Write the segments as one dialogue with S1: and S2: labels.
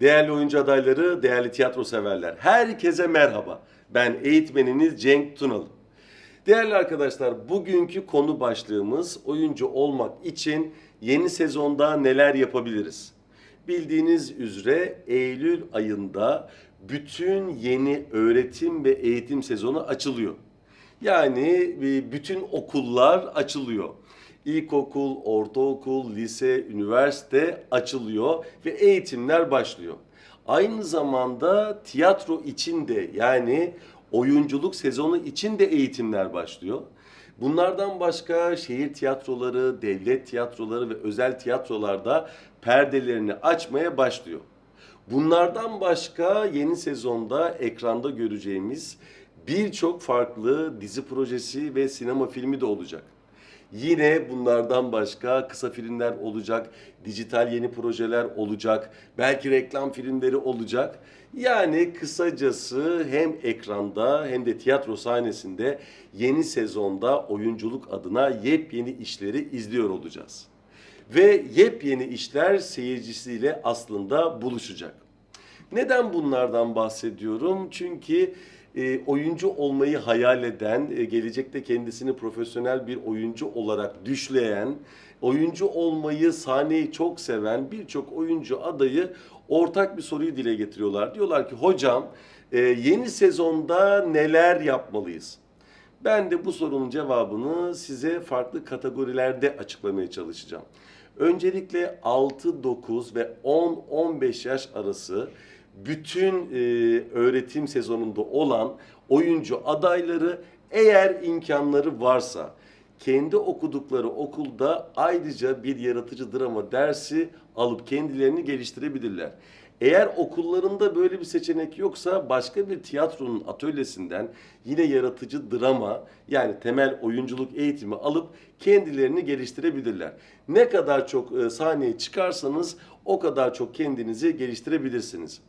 S1: Değerli oyuncu adayları, değerli tiyatro severler, herkese merhaba. Ben eğitmeniniz Cenk Tunal. Değerli arkadaşlar, bugünkü konu başlığımız oyuncu olmak için yeni sezonda neler yapabiliriz? Bildiğiniz üzere Eylül ayında bütün yeni öğretim ve eğitim sezonu açılıyor. Yani e, bütün okullar açılıyor. İlkokul, ortaokul, lise, üniversite açılıyor ve eğitimler başlıyor. Aynı zamanda tiyatro için de yani oyunculuk sezonu için de eğitimler başlıyor. Bunlardan başka şehir tiyatroları, devlet tiyatroları ve özel tiyatrolarda perdelerini açmaya başlıyor. Bunlardan başka yeni sezonda ekranda göreceğimiz birçok farklı dizi projesi ve sinema filmi de olacak. Yine bunlardan başka kısa filmler olacak, dijital yeni projeler olacak, belki reklam filmleri olacak. Yani kısacası hem ekranda hem de tiyatro sahnesinde yeni sezonda oyunculuk adına yepyeni işleri izliyor olacağız. Ve yepyeni işler seyircisiyle aslında buluşacak. Neden bunlardan bahsediyorum? Çünkü e, oyuncu olmayı hayal eden, e, gelecekte kendisini profesyonel bir oyuncu olarak düşleyen, oyuncu olmayı, sahneyi çok seven birçok oyuncu adayı ortak bir soruyu dile getiriyorlar. Diyorlar ki hocam e, yeni sezonda neler yapmalıyız? Ben de bu sorunun cevabını size farklı kategorilerde açıklamaya çalışacağım. Öncelikle 6, 9 ve 10, 15 yaş arası bütün e, öğretim sezonunda olan oyuncu adayları eğer imkanları varsa kendi okudukları okulda ayrıca bir yaratıcı drama dersi alıp kendilerini geliştirebilirler. Eğer okullarında böyle bir seçenek yoksa başka bir tiyatronun atölyesinden yine yaratıcı drama yani temel oyunculuk eğitimi alıp kendilerini geliştirebilirler. Ne kadar çok e, sahneye çıkarsanız o kadar çok kendinizi geliştirebilirsiniz.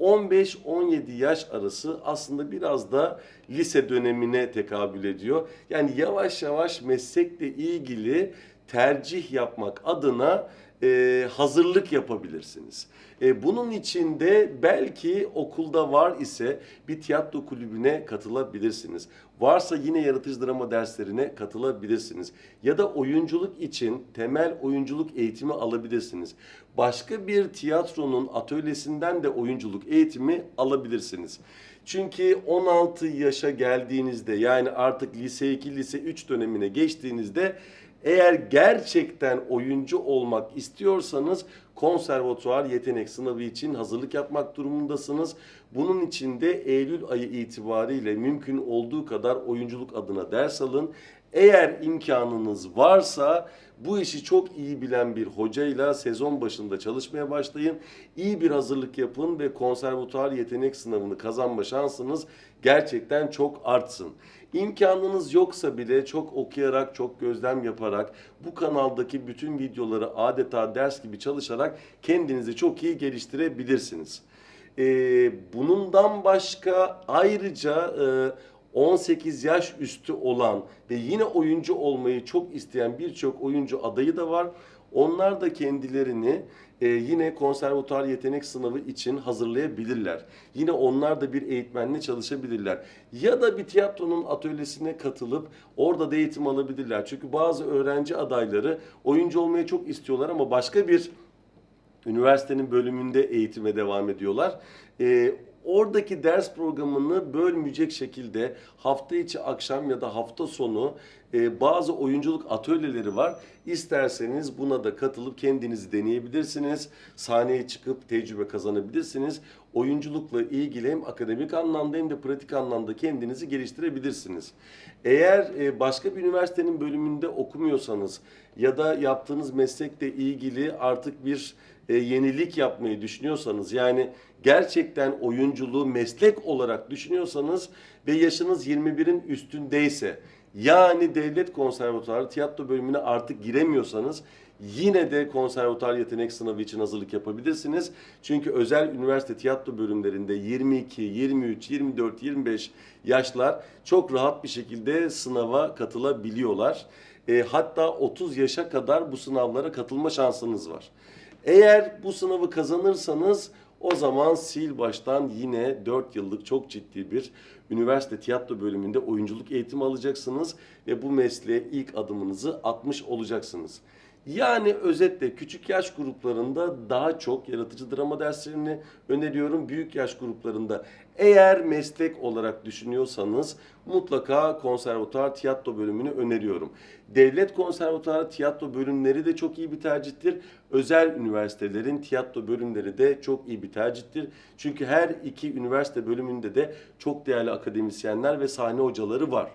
S1: 15-17 yaş arası aslında biraz da lise dönemine tekabül ediyor. Yani yavaş yavaş meslekle ilgili tercih yapmak adına e, hazırlık yapabilirsiniz. E, bunun için de belki okulda var ise bir tiyatro kulübüne katılabilirsiniz. Varsa yine yaratıcı drama derslerine katılabilirsiniz. Ya da oyunculuk için temel oyunculuk eğitimi alabilirsiniz. Başka bir tiyatronun atölyesinden de oyunculuk eğitimi alabilirsiniz. Çünkü 16 yaşa geldiğinizde yani artık lise 2, lise 3 dönemine geçtiğinizde eğer gerçekten oyuncu olmak istiyorsanız konservatuvar yetenek sınavı için hazırlık yapmak durumundasınız. Bunun için de Eylül ayı itibariyle mümkün olduğu kadar oyunculuk adına ders alın. Eğer imkanınız varsa bu işi çok iyi bilen bir hocayla sezon başında çalışmaya başlayın. İyi bir hazırlık yapın ve konservatuar yetenek sınavını kazanma şansınız gerçekten çok artsın. İmkanınız yoksa bile çok okuyarak, çok gözlem yaparak, bu kanaldaki bütün videoları adeta ders gibi çalışarak kendinizi çok iyi geliştirebilirsiniz. Ee, bundan başka ayrıca e, 18 yaş üstü olan ve yine oyuncu olmayı çok isteyen birçok oyuncu adayı da var. Onlar da kendilerini e, yine konservatuar yetenek sınavı için hazırlayabilirler. Yine onlar da bir eğitmenle çalışabilirler. Ya da bir tiyatronun atölyesine katılıp orada da eğitim alabilirler. Çünkü bazı öğrenci adayları oyuncu olmayı çok istiyorlar ama başka bir üniversitenin bölümünde eğitime devam ediyorlar. Ee, oradaki ders programını bölmeyecek şekilde hafta içi akşam ya da hafta sonu e, bazı oyunculuk atölyeleri var. İsterseniz buna da katılıp kendinizi deneyebilirsiniz. Sahneye çıkıp tecrübe kazanabilirsiniz. Oyunculukla ilgili hem akademik anlamda hem de pratik anlamda kendinizi geliştirebilirsiniz. Eğer e, başka bir üniversitenin bölümünde okumuyorsanız ya da yaptığınız meslekle ilgili artık bir e, yenilik yapmayı düşünüyorsanız yani gerçekten oyunculuğu meslek olarak düşünüyorsanız ve yaşınız 21'in üstündeyse yani devlet konservatuarı tiyatro bölümüne artık giremiyorsanız yine de konservatuar yetenek sınavı için hazırlık yapabilirsiniz. Çünkü özel üniversite tiyatro bölümlerinde 22, 23, 24, 25 yaşlar çok rahat bir şekilde sınava katılabiliyorlar. E, hatta 30 yaşa kadar bu sınavlara katılma şansınız var. Eğer bu sınavı kazanırsanız o zaman sil baştan yine 4 yıllık çok ciddi bir üniversite tiyatro bölümünde oyunculuk eğitimi alacaksınız ve bu mesleğe ilk adımınızı atmış olacaksınız. Yani özetle küçük yaş gruplarında daha çok yaratıcı drama derslerini öneriyorum. Büyük yaş gruplarında eğer meslek olarak düşünüyorsanız mutlaka konservatuar tiyatro bölümünü öneriyorum. Devlet konservatuarı tiyatro bölümleri de çok iyi bir tercihtir. Özel üniversitelerin tiyatro bölümleri de çok iyi bir tercihtir. Çünkü her iki üniversite bölümünde de çok değerli akademisyenler ve sahne hocaları var.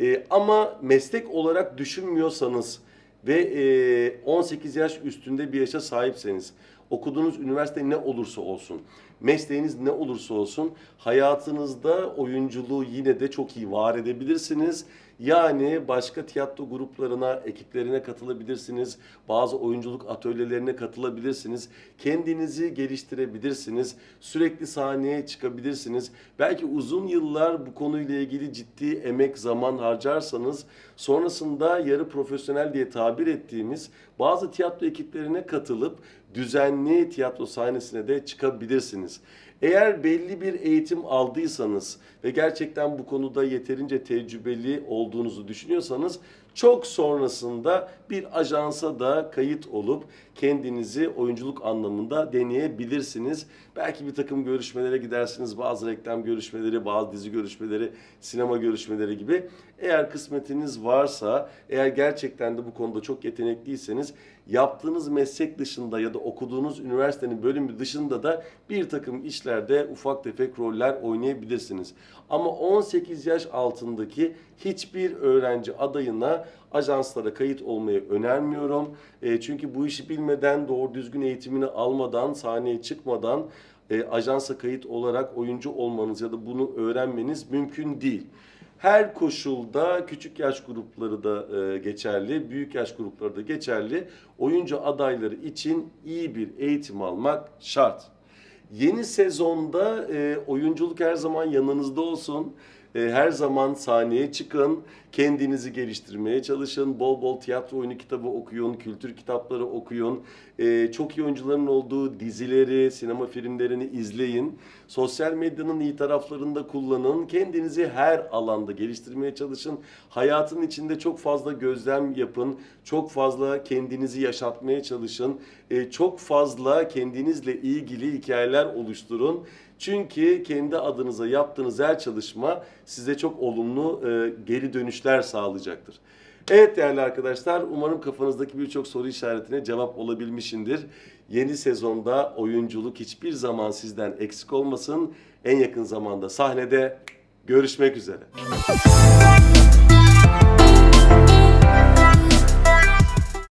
S1: Ee, ama meslek olarak düşünmüyorsanız ve e, 18 yaş üstünde bir yaşa sahipseniz, okuduğunuz üniversite ne olursa olsun, mesleğiniz ne olursa olsun, hayatınızda oyunculuğu yine de çok iyi var edebilirsiniz. Yani başka tiyatro gruplarına, ekiplerine katılabilirsiniz. Bazı oyunculuk atölyelerine katılabilirsiniz. Kendinizi geliştirebilirsiniz. Sürekli sahneye çıkabilirsiniz. Belki uzun yıllar bu konuyla ilgili ciddi emek, zaman harcarsanız sonrasında yarı profesyonel diye tabir ettiğimiz bazı tiyatro ekiplerine katılıp düzenli tiyatro sahnesine de çıkabilirsiniz. Eğer belli bir eğitim aldıysanız ve gerçekten bu konuda yeterince tecrübeli olduğunuzu düşünüyorsanız çok sonrasında bir ajansa da kayıt olup kendinizi oyunculuk anlamında deneyebilirsiniz. Belki bir takım görüşmelere gidersiniz. Bazı reklam görüşmeleri, bazı dizi görüşmeleri, sinema görüşmeleri gibi. Eğer kısmetiniz varsa, eğer gerçekten de bu konuda çok yetenekliyseniz yaptığınız meslek dışında ya da okuduğunuz üniversitenin bölümü dışında da bir takım işlerde ufak tefek roller oynayabilirsiniz. Ama 18 yaş altındaki hiçbir öğrenci adayına ajanslara kayıt olmayı önermiyorum. E, çünkü bu işi bilmeden, doğru düzgün eğitimini almadan, sahneye çıkmadan e, ajansa kayıt olarak oyuncu olmanız ya da bunu öğrenmeniz mümkün değil. Her koşulda küçük yaş grupları da e, geçerli, büyük yaş grupları da geçerli. Oyuncu adayları için iyi bir eğitim almak şart. Yeni sezonda e, oyunculuk her zaman yanınızda olsun. E, her zaman sahneye çıkın, kendinizi geliştirmeye çalışın, bol bol tiyatro oyunu kitabı okuyun, kültür kitapları okuyun, E, çok iyi oyuncuların olduğu dizileri, sinema filmlerini izleyin, sosyal medyanın iyi taraflarını da kullanın, kendinizi her alanda geliştirmeye çalışın, hayatın içinde çok fazla gözlem yapın, çok fazla kendinizi yaşatmaya çalışın, E, çok fazla kendinizle ilgili hikayeler oluşturun. Çünkü kendi adınıza yaptığınız her çalışma size çok olumlu e, geri dönüşler sağlayacaktır. Evet değerli arkadaşlar, umarım kafanızdaki birçok soru işaretine cevap olabilmişimdir. Yeni sezonda oyunculuk hiçbir zaman sizden eksik olmasın. En yakın zamanda sahnede görüşmek üzere.